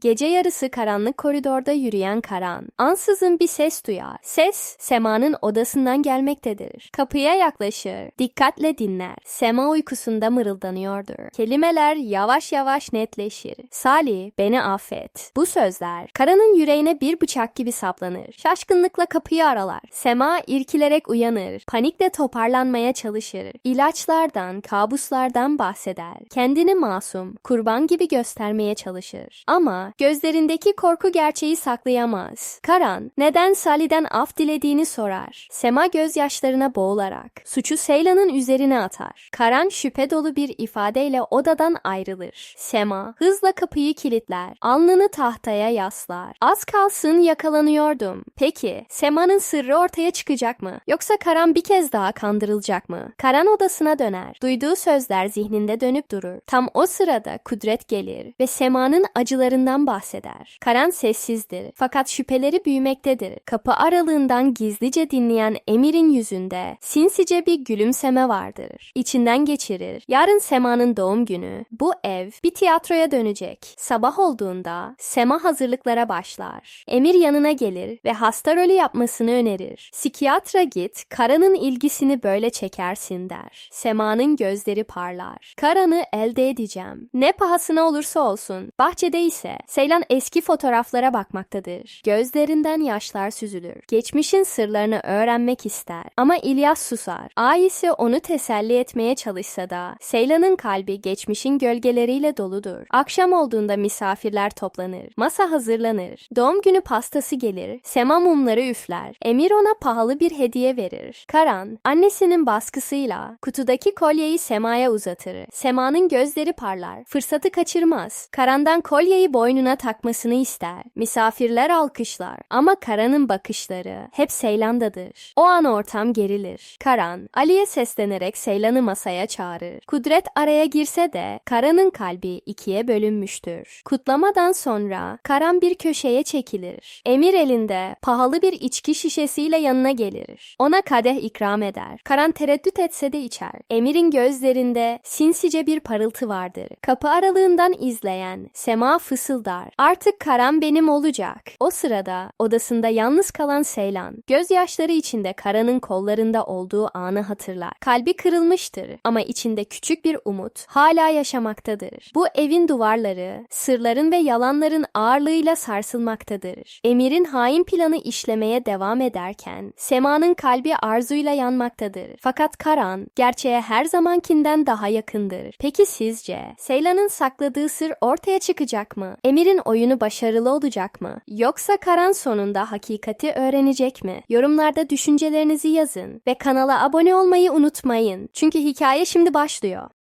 Gece yarısı karanlık koridorda yürüyen Karan, ansızın bir ses duyar. Ses, Sema'nın odasından gelmektedir. Kapıya yaklaşır, dikkatle dinler. Sema uykusunda mırıldanıyordur. Kelimeler yavaş yavaş netleşir. Salih, beni affet. Bu sözler, Karan'ın yüreğine bir bıçak gibi saplanır. Şaşkınlıkla kapıyı aralar. Sema irkilerek uyanır. Panikle toparlanmaya çalışır. İlaçlardan, kabuslardan bahseder. Kendini masum, kurban gibi göstermeye çalışır. Ama gözlerindeki korku gerçeği saklayamaz. Karan neden Salih'den af dilediğini sorar. Sema gözyaşlarına boğularak suçu Seylan'ın üzerine atar. Karan şüphe dolu bir ifadeyle odadan ayrılır. Sema hızla kapıyı kilitler. Alnını tahtaya yaslar. Az kalsın yakalanıyordum. Peki Sema'nın sırrı ortaya çıkacak mı? Yoksa Karan bir kez daha kandırılacak mı? Karan odasına döner. Duyduğu sözler zihninde dönüp durur. Tam o sırada Kudret gelir ve Sema'nın acılarından bahseder. Karan sessizdir fakat şüpheleri büyümektedir. Kapı aralığından gizlice dinleyen Emir'in yüzünde sinsice bir gülümseme vardır. İçinden geçirir. Yarın Sema'nın doğum günü. Bu ev bir tiyatroya dönecek. Sabah olduğunda Sema hazırlıklara başlar. Emir yanına gelir ve hasta rolü yapmasını önerir. Psikiyatra git, Karan'ın ilgisini böyle çekersin der. Sema'nın gözleri parlar. Karan'ı elde edeceğim. Ne pahasına olursa olsun. Bahçede ise Seylan eski fotoğraflara bakmaktadır. Gözlerinden yaşlar süzülür. Geçmişin sırlarını öğrenmek ister. Ama İlyas susar. Ailesi onu teselli etmeye çalışsa da Seylan'ın kalbi geçmişin gölgeleriyle doludur. Akşam olduğunda misafirler toplanır. Masa hazırlanır. Doğum günü pastası gelir. Sema mumları üfler. Emir ona pahalı bir hediye verir. Karan, annesinin baskısıyla kutudaki kolyeyi Sema'ya uzatır. Sema'nın gözleri parlar. Fırsatı kaçırmaz. Karan'dan kolyeyi boynuna takmasını ister. Misafirler alkışlar. Ama Karan'ın bakışları hep Seylan'dadır. O an ortam gerilir. Karan, Ali'ye seslenerek Seylan'ı masaya çağırır. Kudret araya girse de Karan'ın kalbi ikiye bölünmüştür. Kutlamadan sonra Karan bir köşeye çekilir. Emir elinde pahalı bir içki şişesiyle yanına gelir. Ona kadeh ikram eder. Karan tereddüt etse de içer. Emir'in gözlerinde sinsice bir parıltı vardır. Kapı aralığından izleyen Sema fısıldar. Artık Karan benim olacak. O sırada odasında yalnız kalan Seylan, gözyaşları içinde Karan'ın kollarında olduğu anı hatırlar. Kalbi kırılmıştır ama içinde küçük bir umut hala yaşamaktadır. Bu evin duvarları, sırların ve yalanların ağırlığıyla sarsılmaktadır. Emir'in hain planı işlemeye devam ederken Sema'nın kalbi arzuyla yanmaktadır. Fakat Karan gerçeğe her zamankinden daha yakındır. Peki sizce Seylan'ın sakladığı sır ortaya çıkacak mı? Emir'in oyunu başarılı olacak mı? Yoksa Karan sonunda hakikati öğrenecek mi? Yorumlarda düşüncelerinizi yazın ve kanala abone olmayı unutmayın. Çünkü hikaye şimdi başlıyor.